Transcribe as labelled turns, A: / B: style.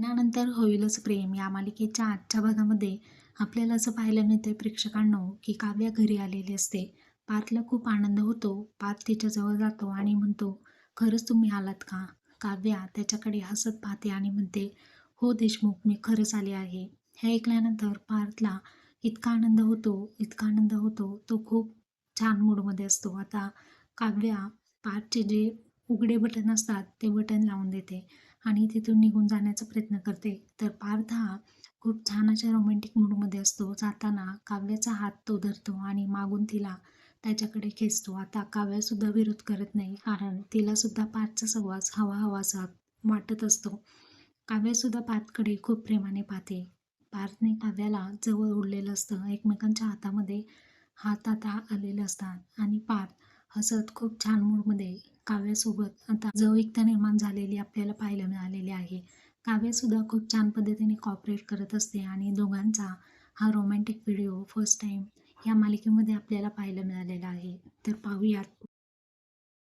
A: लग्नानंतर होईलच प्रेम. या मालिकेच्या आजच्या भागामध्ये आपल्याला असं पाहायला मिळतंय प्रेक्षकांनो की काव्या घरी आलेली असते. पार्थला खूप आनंद होतो. पार्थ तिच्याजवळ जातो आणि म्हणतो खरंच तुम्ही आलात का? काव्या त्याच्याकडे हसत पाहते आणि म्हणते हो देशमुख मी खरंच आले आहे. हे ऐकल्यानंतर पार्थला इतका आनंद होतो इतका आनंद होतो. तो खूप छान मूडमध्ये असतो. आता काव्या पार्थचे जे उघडे बटन असतात ते बटन लावून देते आणि तिथून निघून जाण्याचा प्रयत्न करते. तर पार्थ हा खूप छान अशा रोमॅन्टिक मूडमध्ये असतो. जाताना काव्याचा हात तो धरतो आणि मागून तिला त्याच्याकडे खेचतो. आता काव्यासुद्धा विरोध करत नाही कारण तिलासुद्धा पार्थचा सहवास हवा हवासा वाटत असतो. काव्यासुद्धा पार्थकडे खूप प्रेमाने पाहते. पार्थने काव्याला जवळ ओढलेलं असतं. एकमेकांच्या हातामध्ये हात आता आलेले असतात आणि पार्थ हसत खूप छान मूडमध्ये काव्यासोबत आता जवळिकता निर्माण झालेली आपल्याला पाहायला मिळालेली आहे. काव्यसुद्धा खूप छान पद्धतीने कॉपरेट करत असते आणि दोघांचा हा रोमॅन्टिक व्हिडिओ फर्स्ट टाईम या मालिकेमध्ये आपल्याला पाहायला मिळालेला आहे. तर पाहूयात.